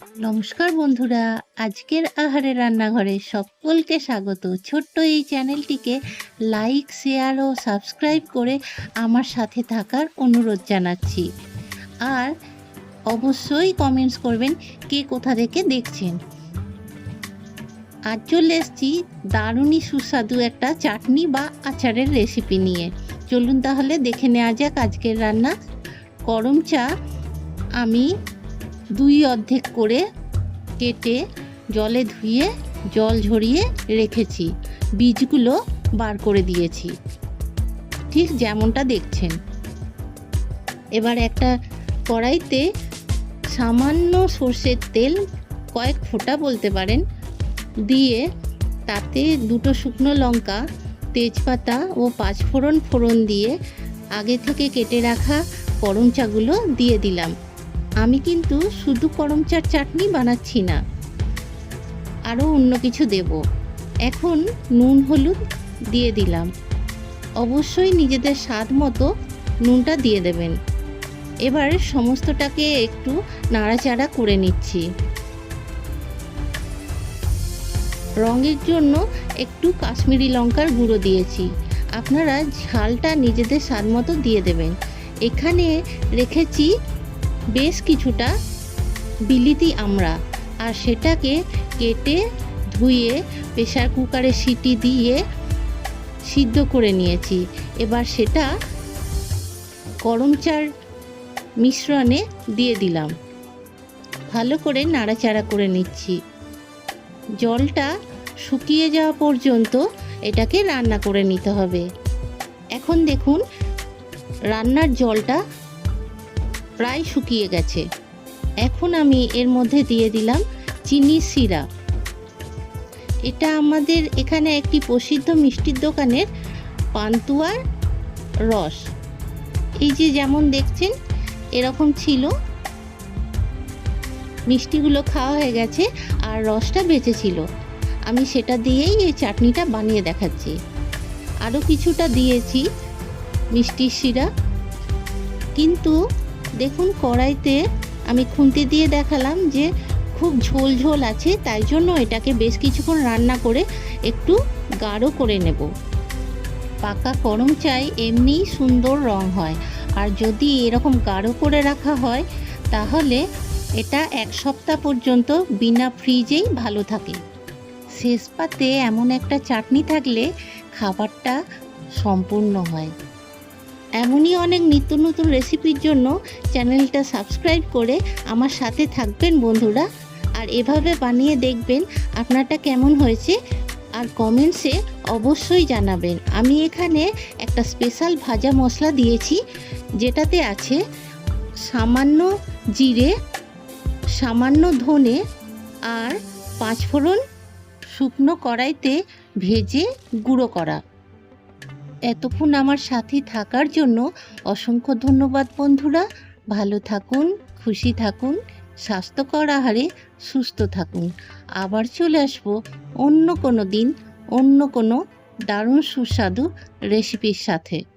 নমস্কার বন্ধুরা, আজকের আহারে রান্নাঘরে সকলকে স্বাগত। ছোট্ট এই চ্যানেলটিকে লাইক, শেয়ার ও সাবস্ক্রাইব করে আমার সাথে থাকার অনুরোধ জানাচ্ছি। আর অবশ্যই কমেন্টস করবেন কে কোথা থেকে দেখছেন। আজ চলে এসছি দারুণই সুস্বাদু একটা চাটনি বা আচারের রেসিপি নিয়ে। চলুন তাহলে দেখে নেওয়া যাক আজকের রান্না। গরম চা আমি দুই অর্ধেক করে কেটে জলে ধুয়ে, জল ঝরিয়ে রেখেছি। বীজগুলো বার করে দিয়েছি। ঠিক যেমনটা দেখছেন। এবার একটা কড়াইতে সামান্য সর্ষের তেল কয়েক ফোঁটা বলতে পারেন, দিয়ে তাতে দুটো শুকনো লঙ্কা, তেজপাতা ও পাঁচফোড়ন ফোড়ন দিয়ে আগে থেকে কেটে রাখা করম চাগুলো দিয়ে দিলাম। আমি কিন্তু শুধু করম চার চাটনি বানাচ্ছি না, আরও অন্য কিছু দেব। এখন নুন, হলুদ দিয়ে দিলাম। অবশ্যই নিজেদের স্বাদ মতো নুনটা দিয়ে দেবেন। এবার সমস্তটাকে একটু নাড়াচাড়া করে নিচ্ছি। রঙের জন্য একটু কাশ্মীরি লঙ্কার গুঁড়ো দিয়েছি। আপনারা ঝালটা নিজেদের স্বাদ মতো দিয়ে দেবেন। এখানে রেখেছি বেশ কিছুটা বিলিতি আমরা, আর সেটাকে কেটে ধুয়ে প্রেশার কুকারে সিটি দিয়ে সিদ্ধ করে নিয়েছি। এবার সেটা গরম চার মিশ্রণে দিয়ে দিলাম। ভালো করে নাড়াচাড়া করে নিচ্ছি। জলটা শুকিয়ে যাওয়া পর্যন্ত এটাকে রান্না করে নিতে হবে। এখন দেখুন, রান্নার জলটা প্রায় শুকিয়ে গেছে। এখন আমি এর মধ্যে দিয়ে দিলাম চিনি সিরাপ এটা আমাদের এখানে একটি প্রসিদ্ধ মিষ্টির দোকানের পান্তুয়ার রস। এই যে যেমন দেখছেন, এরকম ছিল। মিষ্টিগুলো খাওয়া হয়ে গেছে আর রসটা বেঁচে ছিল। আমি সেটা দিয়েই এই চাটনিটা বানিয়ে দেখাচ্ছি। আরও কিছুটা দিয়েছি মিষ্টির সিরাপ কিন্তু দেখুন, কড়াইতে আমি খুন্তি দিয়ে দেখালাম যে খুব ঝোল ঝোল আছে, তাই জন্য এটাকে বেশ কিছুক্ষণ রান্না করে একটু গাঢ় করে নেব। পাকা গরম চাই এমনিই সুন্দর রং হয়। আর যদি এরকম গাঢ় করে রাখা হয়, তাহলে এটা এক সপ্তাহ পর্যন্ত বিনা ফ্রিজেই ভালো থাকে। শেষ পাতে এমন একটা চাটনি থাকলে খাবারটা সম্পূর্ণ হয়। এমনই অনেক নিত্য নতুন রেসিপির জন্য চ্যানেলটা সাবস্ক্রাইব করে আমার সাথে থাকবেন বন্ধুরা। আর এভাবে বানিয়ে দেখবেন আপনারটা কেমন হয়েছে, আর কমেন্টসে অবশ্যই জানাবেন। আমি এখানে একটা স্পেশাল ভাজা মশলা দিয়েছি, যেটাতে আছে সামান্য জিরে, সামান্য ধনে, আর পাঁচফোড়ন শুকনো কড়াইতে ভেজে গুঁড়ো করা। এতক্ষণ আমার সাথে থাকার জন্য অসংখ্য ধন্যবাদ, বন্ধুরা। ভালো থাকুন, খুশি থাকুন, স্বাস্থ্যকর আহারে সুস্থ থাকুন। আবার চলে আসব অন্য কোনো দিন, অন্য কোনো দারুণ সুস্বাদু রেসিপির সাথে।